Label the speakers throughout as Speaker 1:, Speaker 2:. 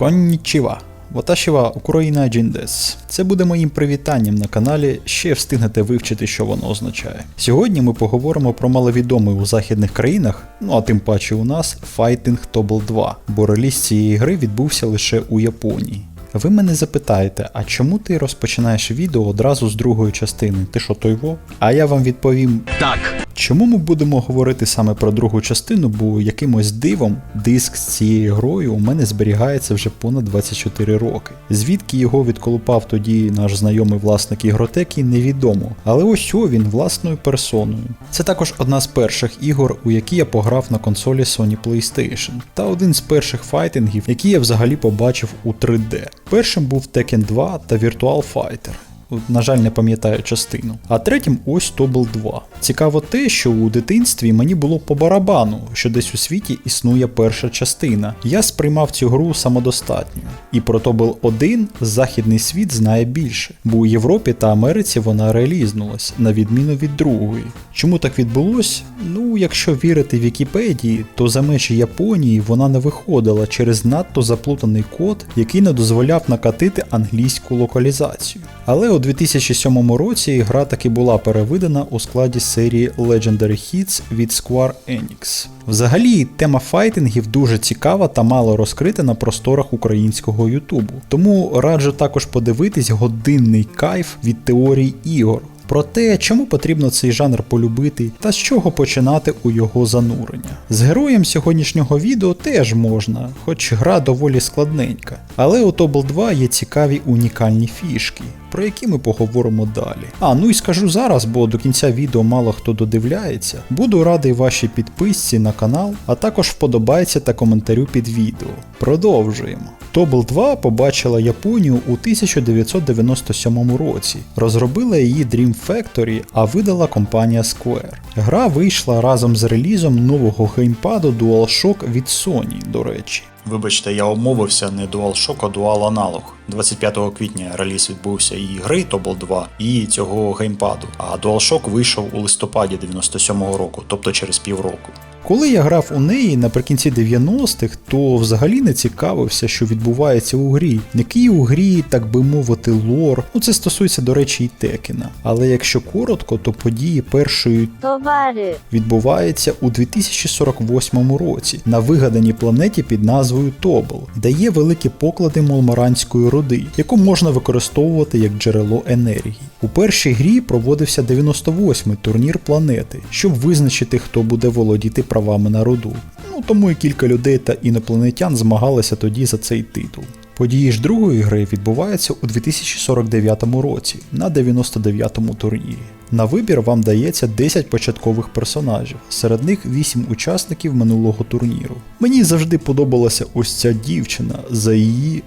Speaker 1: Коннічіва. Ваташіва Україна Джіндес. Це буде моїм привітанням на каналі, ще встигнете вивчити, що воно означає. Сьогодні ми поговоримо про маловідомий у західних країнах, ну а тим паче у нас Fighting Tobal 2, бо реліз цієї гри відбувся лише у Японії. Ви мене запитаєте, а чому ти розпочинаєш відео одразу з другої частини? Ти що той во? А я вам відповім
Speaker 2: Так.
Speaker 1: Чому ми будемо говорити саме про другу частину, бо якимось дивом диск з цією грою у мене зберігається вже понад 24 роки. Звідки його відколупав тоді наш знайомий власник ігротеки, невідомо. Але ось о він власною персоною. Це також одна з перших ігор, у які я пограв на консолі Sony PlayStation, та один з перших файтингів, які я взагалі побачив у 3D. Першим був Tekken 2 та Virtual Fighter. На жаль, не пам'ятаю частину. А третім ось Тобл 2. Цікаво те, що у дитинстві мені було по барабану, що десь у світі існує перша частина. Я сприймав цю гру самодостатньо. І про Тобл 1 західний світ знає більше, бо у Європі та Америці вона релізнулась, на відміну від другої. Чому так відбулось? Ну, якщо вірити Вікіпедії, то за межі Японії вона не виходила через надто заплутаний код, який не дозволяв накатити англійську локалізацію. Але 2007 році гра таки була переведена у складі серії Legendary Hits від Square Enix. Взагалі, тема файтингів дуже цікава та мало розкрита на просторах українського Ютубу. Тому раджу також подивитись годинний кайф від теорій ігор. Про те, чому потрібно цей жанр полюбити та з чого починати у його занурення. З героєм сьогоднішнього відео теж можна, хоч гра доволі складненька. Але у Тобл 2 є цікаві унікальні фішки, про які ми поговоримо далі. А ну і скажу зараз, бо до кінця відео мало хто додивляється. Буду радий вашій підписці на канал, а також вподобайці та коментарю під відео. Продовжуємо. Тобл 2 побачила Японію у 1997 році. Розробила її Dream Factory, а видала компанія Square. Гра вийшла разом з релізом нового геймпаду DualShock від Sony, до речі.
Speaker 3: Вибачте, я обмовився не DualShock, а Dual Analog. 25 квітня реліз відбувся і гри Тобл 2, і цього геймпаду. А DualShock вийшов у листопаді 97-го року, тобто через півроку.
Speaker 1: Коли я грав у неї наприкінці 90-х, то взагалі не цікавився, що відбувається у грі. Який у грі, так би мовити, лор. Ну це стосується, до речі, і Текіна. Але якщо коротко, то події першої
Speaker 4: товари
Speaker 1: відбуваються у 2048 році на вигаданій планеті під назвою Тобол, де є великі поклади молмаранської руди, яку можна використовувати як джерело енергії. У першій грі проводився 98-й турнір планети, щоб визначити, хто буде володіти правами на руду. Ну тому і кілька людей та інопланетян змагалися тоді за цей титул. Події ж другої гри відбуваються у 2049 році на 99-му турнірі. На вибір вам дається 10 початкових персонажів, серед них 8 учасників минулого турніру. Мені завжди подобалася ось ця дівчина за її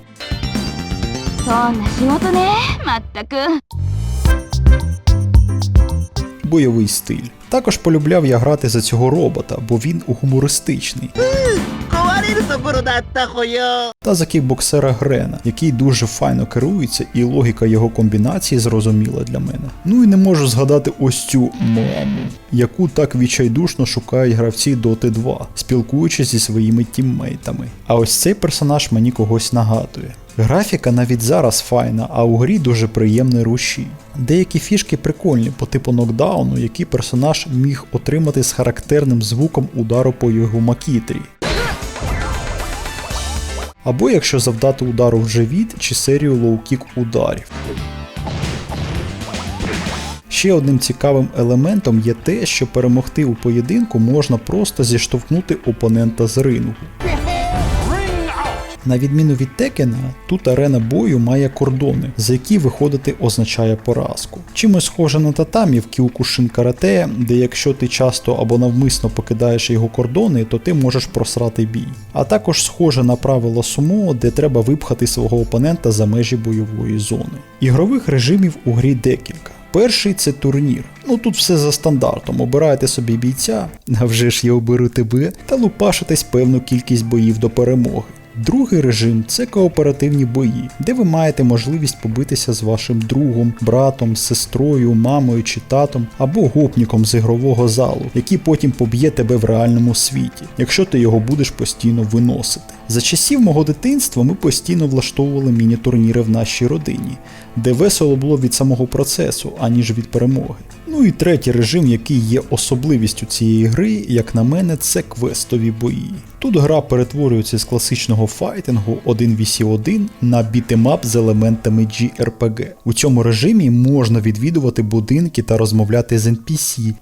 Speaker 1: бойовий стиль. Також полюбляв я грати за цього робота, бо він гумористичний. Та за кікбоксера Грена, який дуже файно керується, і логіка його комбінації зрозуміла для мене. Ну і не можу згадати ось цю маму, яку так відчайдушно шукають гравці Dota 2, спілкуючись зі своїми тіммейтами. А ось цей персонаж мені когось нагадує. Графіка навіть зараз файна, а у грі дуже приємний рушій. Деякі фішки прикольні по типу нокдауну, які персонаж міг отримати з характерним звуком удару по його макітрі. Або якщо завдати удару в живіт чи серію лоу-кік ударів. Ще одним цікавим елементом є те, що перемогти у поєдинку можна просто зіштовхнути опонента з рингу. На відміну від Текена, тут арена бою має кордони, за які виходити означає поразку. Чимось схоже на татамі в Кіокушин карате, де якщо ти часто або навмисно покидаєш його кордони, то ти можеш просрати бій. А також схоже на правило сумо, де треба випхати свого опонента за межі бойової зони. Ігрових режимів у грі декілька. Перший це турнір. Ну тут все за стандартом. Обираєте собі бійця, а вже ж я оберу тебе, та лупашитесь певну кількість боїв до перемоги. Другий режим це кооперативні бої, де ви маєте можливість побитися з вашим другом, братом, сестрою, мамою чи татом або гопніком з ігрового залу, який потім поб'є тебе в реальному світі, якщо ти його будеш постійно виносити. За часів мого дитинства ми постійно влаштовували міні-турніри в нашій родині, де весело було від самого процесу, аніж від перемоги. Ну і третій режим, який є особливістю цієї гри, як на мене, це квестові бої. Тут гра перетворюється з класичного файтингу 1v1 на бітемап з елементами JRPG. У цьому режимі можна відвідувати будинки та розмовляти з NPC.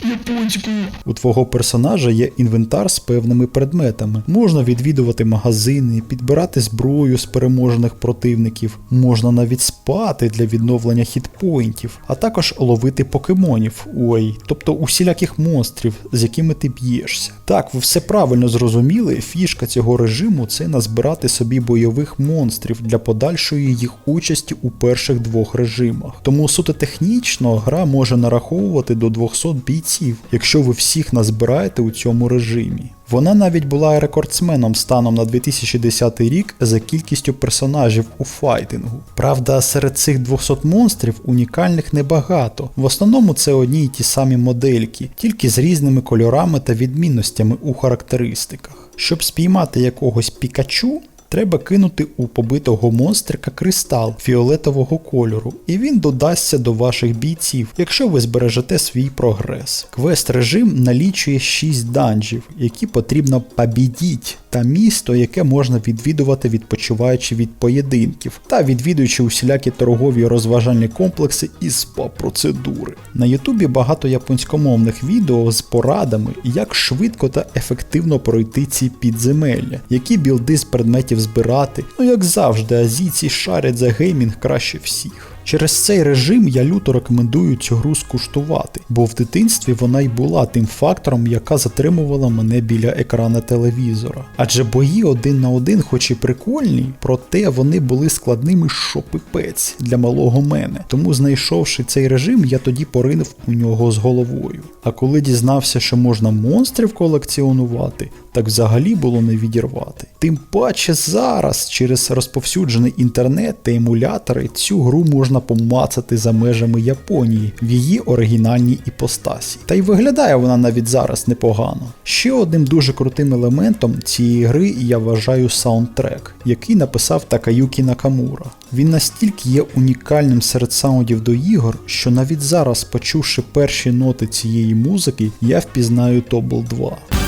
Speaker 1: У твого персонажа є інвентар з певними предметами. Можна відвідувати магазини, підбирати зброю з переможених противників, можна навіть спати для відновлення хітпоінтів, а також ловити покемонів, ой, тобто усіляких монстрів, з якими ти б'єшся. Так, ви все правильно зрозуміли, фішка цього режиму це назбирати собі бойових монстрів для подальшої їх участі у перших двох режимах. Тому суто технічно гра може нараховувати до 200 бійців, якщо ви всіх назбираєте у цьому режимі. Вона навіть була рекордсменом станом на 2010 рік за кількістю персонажів у файтингу. Правда, серед цих 200 монстрів унікальних небагато. В основному це одні й ті самі модельки, тільки з різними кольорами та відмінностями у характеристиках. Щоб спіймати якогось пікачу, Треба кинути у побитого монстрика кристал фіолетового кольору, і він додасться до ваших бійців, якщо ви збережете свій прогрес. Квест режим налічує 6 данжів, які потрібно побідіть, та місто, яке можна відвідувати відпочиваючи від поєдинків, та відвідуючи усілякі торгові розважальні комплекси і спа-процедури. На Ютубі багато японськомовних відео з порадами, як швидко та ефективно пройти ці підземелля, які білди з предметів збирати. Ну як завжди, азійці шарять за геймінг краще всіх. Через цей режим я люто рекомендую цю гру скуштувати, бо в дитинстві вона й була тим фактором, яка затримувала мене біля екрана телевізора. Адже бої один на один, хоч і прикольні, проте вони були складними що пипець для малого мене. Тому, знайшовши цей режим, я тоді поринув у нього з головою. А коли дізнався, що можна монстрів колекціонувати, так взагалі було не відірвати. Тим паче зараз, через розповсюджений інтернет та емулятори, цю гру можна помацати за межами Японії в її оригінальній іпостасі. Та й виглядає вона навіть зараз непогано. Ще одним дуже крутим елементом цієї гри я вважаю саундтрек, який написав Такаюкі Накамура. Він настільки є унікальним серед саундів до ігор, що навіть зараз, почувши перші ноти цієї музики, я впізнаю Тобл 2.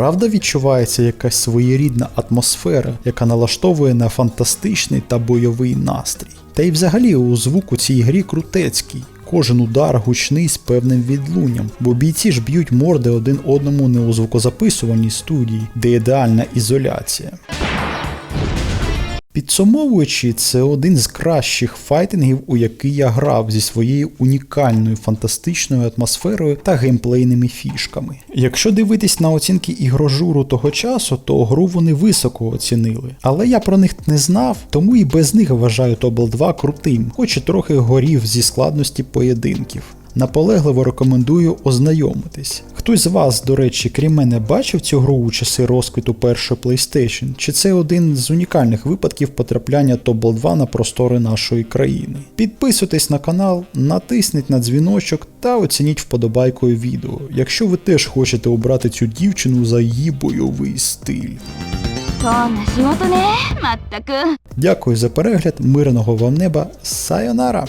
Speaker 1: Правда відчувається якась своєрідна атмосфера, яка налаштовує на фантастичний та бойовий настрій. Та й взагалі у звук у цій грі крутецький. Кожен удар гучний з певним відлунням, бо бійці ж б'ють морди один одному не у звукозаписуваній студії, де ідеальна ізоляція. Підсумовуючи, це один з кращих файтингів, у який я грав зі своєю унікальною фантастичною атмосферою та геймплейними фішками. Якщо дивитись на оцінки ігрожуру того часу, то гру вони високо оцінили. Але я про них не знав, тому і без них вважаю Тобл 2 крутим, хоч і трохи горів зі складності поєдинків. Наполегливо рекомендую ознайомитись. Хтось з вас, до речі, крім мене, бачив цю гру у часи розквіту першої PlayStation, чи це один з унікальних випадків потрапляння Тобол 2 на простори нашої країни? Підписуйтесь на канал, натисніть на дзвіночок та оцініть вподобайкою відео, якщо ви теж хочете обрати цю дівчину за її бойовий стиль. Дякую за перегляд, мирного вам неба, сайонара!